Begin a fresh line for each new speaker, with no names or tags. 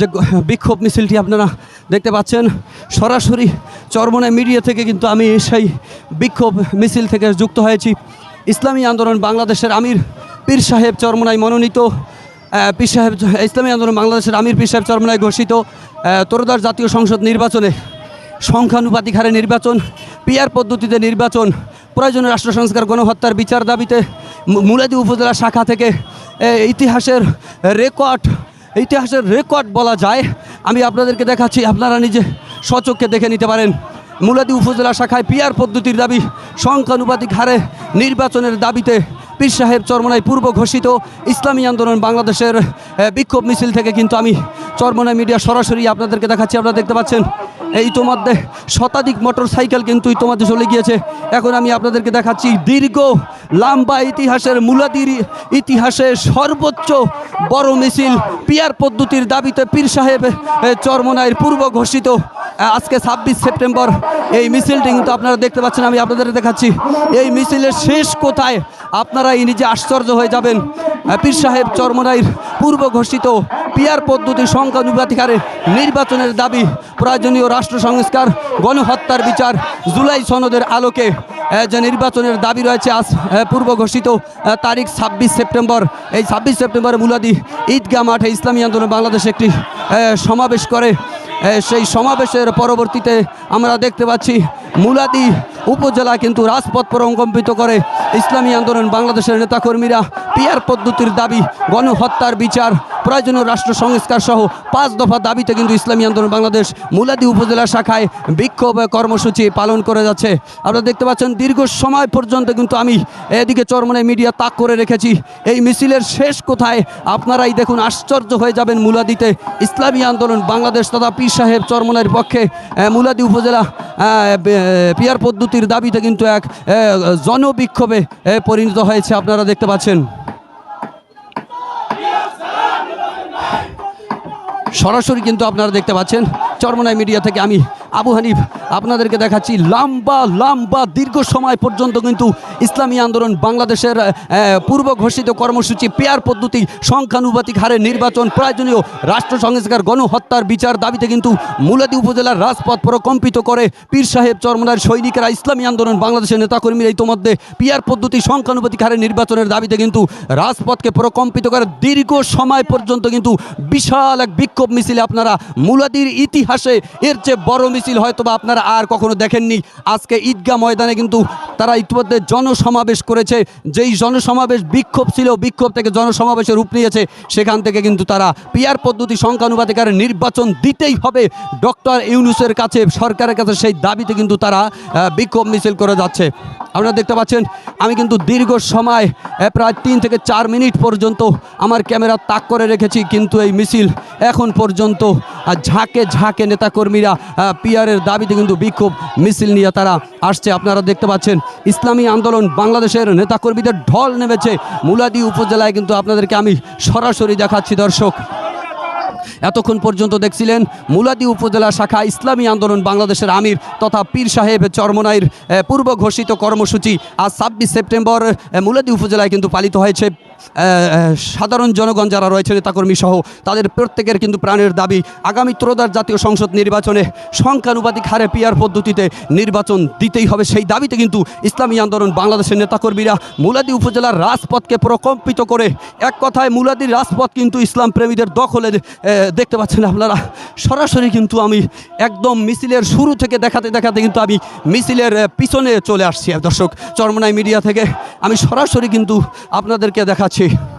যে বিক্ষোভ মিছিলটি আপনারা দেখতে পাচ্ছেন, সরাসরি চরমনায় মিডিয়া থেকে কিন্তু আমি সেই বিক্ষোভ মিছিল থেকে যুক্ত হয়েছি। ইসলামী আন্দোলন বাংলাদেশের আমির পীর সাহেব চরমনায় মনোনীত পীর সাহেব, ইসলামী আন্দোলন বাংলাদেশের আমির পীর সাহেব চরমনায় ঘোষিত তোরদার জাতীয় সংসদ নির্বাচনে সংখ্যানুপাতিক হারে নির্বাচন পিয়ার পদ্ধতিতে নির্বাচন প্রয়োজনীয় রাষ্ট্র সংস্কার, গণহত্যার বিচার দাবিতে মুলাদি উপজেলা শাখা থেকে ইতিহাসের রেকর্ড ইতিহাসের রেকর্ড বলা যায়। আমি আপনাদেরকে দেখাচ্ছি, আপনারা নিজে সচক্ষে দেখে নিতে পারেন। মুলাদি উপজেলা শাখায় পিয়ার পদ্ধতির দাবি, সংখ্যানুপাতিক হারে নির্বাচনের দাবিতে পীর সাহেব চরমনায় পূর্ব ঘোষিত ইসলামী আন্দোলন বাংলাদেশের বিক্ষোভ মিছিল থেকে কিন্তু আমি চরমনায় মিডিয়া সরাসরি আপনাদেরকে দেখাচ্ছি, আপনারা দেখতে পাচ্ছেন। ইতোমধ্যে শতাধিক মোটর সাইকেল কিন্তু ইতোমধ্যে চলে গিয়েছে। এখন আমি আপনাদেরকে দেখাচ্ছি দীর্ঘ, লাম্বা ইতিহাসের মুলাদির ইতিহাসে সর্বোচ্চ বড় মিছিল পিয়ার পদ্ধতির দাবিতে পীর সাহেব চরমনায়ের পূর্ব ঘোষিত আজকে ছাব্বিশ সেপ্টেম্বর। এই মিছিলটি কিন্তু আপনারা দেখতে পাচ্ছেন, আমি আপনাদের দেখাচ্ছি। এই মিছিলের শেষ কোথায়? আপনারা এই নিজে আশ্চর্য হয়ে যাবেন। পীর সাহেব চরমনাইর পূর্ব ঘোষিত পিয়ার পদ্ধতি সংখ্যানুপাতিকারে নির্বাচনের দাবি, প্রয়োজনীয় রাষ্ট্র সংস্কার, গণহত্যার বিচার, জুলাই সনদের আলোকে যে নির্বাচনের দাবি রয়েছে আজ পূর্ব ঘোষিত তারিখ ছাব্বিশ সেপ্টেম্বর। এই ছাব্বিশ সেপ্টেম্বরে মুলাদি ঈদগাহ মাঠে ইসলামী আন্দোলন বাংলাদেশ একটি সমাবেশ করে। সেই সমাবেশের পরবর্তীতে আমরা দেখতে পাচ্ছি, মুলাদি উপজেলা কিন্তু রাজপথ প্রকম্পিত করে ইসলামী আন্দোলন বাংলাদেশের নেতাকর্মীরা পিয়ার পদ্ধতির দাবি, গণহত্যার বিচার প্রয়োজনীয় রাষ্ট্র সংস্কার সহ পাঁচ দফা দাবিতে কিন্তু ইসলামী আন্দোলন বাংলাদেশ মুলাদি উপজেলা শাখায় বিক্ষোভ কর্মসূচি পালন করে যাচ্ছে। আপনারা দেখতে পাচ্ছেন, দীর্ঘ সময় পর্যন্ত কিন্তু আমি এদিকে চরমনে মিডিয়া তাক করে রেখেছি। এই মিছিলের শেষ কোথায়? আপনারাই দেখুন, আশ্চর্য হয়ে যাবেন মুলাদিতে ইসলামী আন্দোলন বাংলাদেশ তথা পীর সাহেব চরমনের পক্ষে। মুলাদি উপজেলা পিয়ার পদ্ধতির দাবিতে কিন্তু এক জনবিক্ষোভে পরিণত হয়েছে, আপনারা দেখতে পাচ্ছেন। সরাসরি কিন্তু আপনারা দেখতে পাচ্ছেন চরমনায় মিডিয়া থেকে আমি আবু হানিফ, আপনাদেরকে দেখাচ্ছি লম্বা লম্বা, দীর্ঘ সময় পর্যন্ত কিন্তু ইসলামী আন্দোলন বাংলাদেশের পূর্ব ঘোষিত কর্মসূচি, পেয়ার পদ্ধতি, সংখ্যানুপাতিক হারে নির্বাচন, প্রয়োজনীয় রাষ্ট্র সংস্কার, গণহত্যার বিচার দাবিতে কিন্তু মুলাদি উপজেলার রাজপথ প্রকম্পিত করে পীর সাহেব চরমনার সৈনিকেরা ইসলামী আন্দোলন বাংলাদেশের নেতাকর্মীরা ইতোমধ্যে পিয়ার পদ্ধতি, সংখ্যানুপাতিক হারে নির্বাচনের দাবিতে কিন্তু রাজপথকে প্রকম্পিত করে দীর্ঘ সময় পর্যন্ত কিন্তু বিশাল এক বিক্ষোভ মিছিলে আপনারা মুলাদির ইতিহাসে এর চেয়ে বড় মিছিল হয়তো বা আপনারা আর কখনো দেখেননি। আজকে ঈদগাহ ময়দানে কিন্তু তারা ইতিমধ্যে জনসমাবেশ করেছে। যেই জনসমাবেশ বিক্ষোভ ছিল, বিক্ষোভ থেকে জনসমাবেশে রূপ নিয়েছে, সেখান থেকে কিন্তু তারা পিয়ার পদ্ধতি সংখ্যানুপাতিকারে নির্বাচন দিতেই হবে। ডক্টর ইউনুসের কাছে, সরকারের কাছে সেই দাবিতে কিন্তু তারা বিক্ষোভ মিছিল করে যাচ্ছে। আপনারা দেখতে পাচ্ছেন, আমি কিন্তু দীর্ঘ সময় প্রায় তিন থেকে চার মিনিট পর্যন্ত আমার ক্যামেরা তাক করে রেখেছি, কিন্তু এই মিছিল এখন পর্যন্ত ঝাঁকে ঝাঁকে নেতাকর্মীরা পিয়ারের দাবিতে কিন্তু বিক্ষোভ মিছিল নিয়ে তারা আসছে। আপনারা দেখতে পাচ্ছেন, ইসলামী আন্দোলন বাংলাদেশের নেতাকর্মীদের ঢল নেমেছে। মুলাদি উপজেলায় কিন্তু আপনাদেরকে আমি সরাসরি দেখাচ্ছি, দর্শক। এতক্ষণ পর্যন্ত দেখছিলেন মুলাদি উপজেলা শাখা ইসলামী আন্দোলন বাংলাদেশের আমির তথা পীর সাহেব চরমনাইয়ের পূর্ব ঘোষিত কর্মসূচি আজ ছাব্বিশ সেপ্টেম্বর মুলাদি উপজেলায় কিন্তু পালিত হয়েছে। সাধারণ জনগণ যারা রয়েছে, নেতাকর্মী সহ, তাদের প্রত্যেকের কিন্তু প্রাণের দাবি, আগামী ত্রোদার জাতীয় সংসদ নির্বাচনে সংখ্যানুপাতিক হারে পিয়ার পদ্ধতিতে নির্বাচন দিতেই হবে। সেই দাবিতে কিন্তু ইসলামী আন্দোলন বাংলাদেশের নেতাকর্মীরা মুলাদি উপজেলার রাজপথকে প্রকম্পিত করে, এক কথায় মুলাদির রাজপথ কিন্তু ইসলাম প্রেমীদের দখলে দেখতে পাচ্ছেন আপনারা। সরাসরি কিন্তু আমি একদম মিছিলের শুরু থেকে দেখাতে দেখাতে কিন্তু আমি মিছিলের পিছনে চলে আসছি। দর্শক, চরমনাই মিডিয়া থেকে আমি সরাসরি কিন্তু আপনাদেরকে দেখাচ্ছি